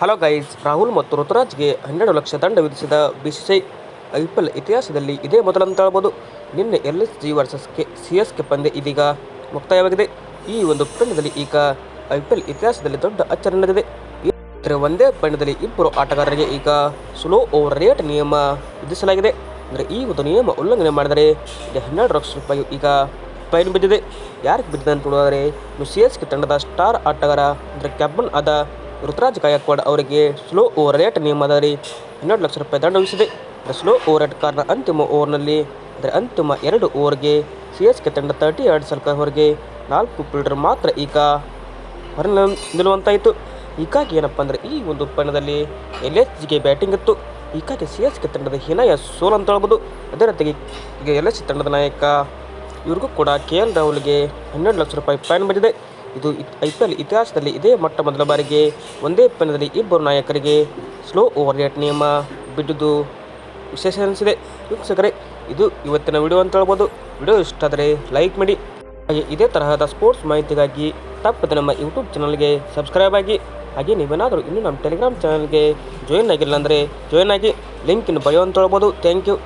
Hello guys, Rahul ಮತ್ತು ಋತುರಾಜ್ಗೆ ಹನ್ನೆರಡು ಲಕ್ಷ ದಂಡ ವಿಧಿಸಿದ ಬಿಸಿಸಿಐ ಐ ಪಿ ಎಲ್ ಇತಿಹಾಸದಲ್ಲಿ ಇದೇ ಮೊದಲಂತ ಹೇಳ್ಬೋದು ನಿನ್ನೆ L S G versus K, C S K ಪಂದ್ಯ ಇದೀಗ ಮುಕ್ತಾಯವಾಗಿದೆ. ಈ ಒಂದು ಪಂದ್ಯದಲ್ಲಿ ಈಗ ಐ ಪಿ ಎಲ್ ಇತಿಹಾಸದಲ್ಲಿ ದೊಡ್ಡ ಅಚ್ಚರಿ ನಡೆದಿದೆ. ಒಂದೇ ಪಂದ್ಯದಲ್ಲಿ ಇಬ್ಬರು ಆಟಗಾರರಿಗೆ ಈಗ ಸ್ಲೋ ಓವರ್ ರೇಟ್ ನಿಯಮ ವಿಧಿಸಲಾಗಿದೆ. ಅಂದರೆ ಈ ಒಂದು ನಿಯಮ ಉಲ್ಲಂಘನೆ ಮಾಡಿದರೆ ಹನ್ನೆರಡು ಲಕ್ಷ ರೂಪಾಯಿ ಈಗ ಫೈನ್ ಬಿದ್ದಿದೆ. ಯಾರಿಗೆ ಬಿದ್ದಿದೆ ಅಂತ ನೋಡಿದರೆ ಸಿ ಎಸ್ ಕೆ ತಂಡದ ಸ್ಟಾರ್ ಆಟಗಾರ, ಅಂದರೆ ಕ್ಯಾಪ್ಟನ್ ಆದ ಋತುರಾಜ್ ಗಾಯಕ್ವಾಡ್ ಅವರಿಗೆ ಸ್ಲೋ ಓವರ್ ರೇಟ್ ನಿಯಮದಲ್ಲಿ ಹನ್ನೆರಡು ಲಕ್ಷ ರೂಪಾಯಿ ದಂಡ ವಿಧಿಸಿದೆ. ಸ್ಲೋ ಓವರ್ ರೇಟ್ ಕಾರಣ ಅಂತಿಮ ಓವರ್ನಲ್ಲಿ ಅಂದರೆ ಅಂತಿಮ ಎರಡು ಓವರ್ಗೆ ಸಿ ಎಸ್ ಕೆ ತಂಡ ತರ್ಟಿ ಎರಡು ಸಲ್ಕವರೆಗೆ ನಾಲ್ಕು ಫೀಲ್ಡರ್ ಮಾತ್ರ ಈಗ ಹೊರ ನಿಲ್ಲುವಂತಾಯಿತು. ಹೀಗಾಗಿ ಏನಪ್ಪ ಅಂದರೆ ಈ ಒಂದು ಪಂದ್ಯದಲ್ಲಿ ಎಲ್ ಎಸ್ ಜಿಗೆ ಬ್ಯಾಟಿಂಗ್ ಇತ್ತು. ಹೀಗಾಗಿ ಸಿ ಎಸ್ ಕೆ ತಂಡದ ಹೀನಾಯ ಸೋಲ್ ಅಂತ ಹೇಳ್ಬೋದು. ಅದೇ ರೀತಿಯಾಗಿ ಈಗ ಎಲ್ ಎಸ್ ತಂಡದ ನಾಯಕ ಇವ್ರಿಗೂ ಕೂಡ ಕೆ ಎಲ್ ರಾಹುಲ್ಗೆ ಹನ್ನೆರಡು ಲಕ್ಷ ರೂಪಾಯಿ ಫೈನ್ ಬಂದಿದೆ. ಇದು ಐ ಪಿ ಎಲ್ ಇತಿಹಾಸದಲ್ಲಿ ಇದೇ ಮೊಟ್ಟ ಮೊದಲ ಬಾರಿಗೆ ಒಂದೇ ಪಂದ್ಯದಲ್ಲಿ ಇಬ್ಬರು ನಾಯಕರಿಗೆ ಸ್ಲೋ ಓವರ್ ರೇಟ್ ನಿಯಮ ಬಿಡುದು ವಿಶೇಷ ಅನಿಸಿದೆ ವೀಕ್ಷಕರೇ, ಇದು ಇವತ್ತಿನ ವಿಡಿಯೋ ಅಂತ ಹೇಳ್ಬೋದು. ವಿಡಿಯೋ ಇಷ್ಟ ಆದರೆ ಲೈಕ್ ಮಾಡಿ. ಹಾಗೆ ಇದೇ ತರಹದ ಸ್ಪೋರ್ಟ್ಸ್ ಮಾಹಿತಿಗಾಗಿ ತಪ್ಪದೆ ನಮ್ಮ ಯೂಟ್ಯೂಬ್ ಚಾನಲ್ಗೆ ಸಬ್ಸ್ಕ್ರೈಬ್ ಆಗಿ. ಹಾಗೆ ನೀವೇನಾದರೂ ಇನ್ನೂ ನಮ್ಮ ಟೆಲಿಗ್ರಾಮ್ ಚಾನಲ್ಗೆ ಜಾಯಿನ್ ಆಗಿಲ್ಲ ಅಂದರೆ ಜಾಯಿನ್ ಆಗಿ. ಲಿಂಕ್ ಇನ್ನು ಬಯೋ ಅಂತ ಹೇಳ್ಬೋದು. Thank you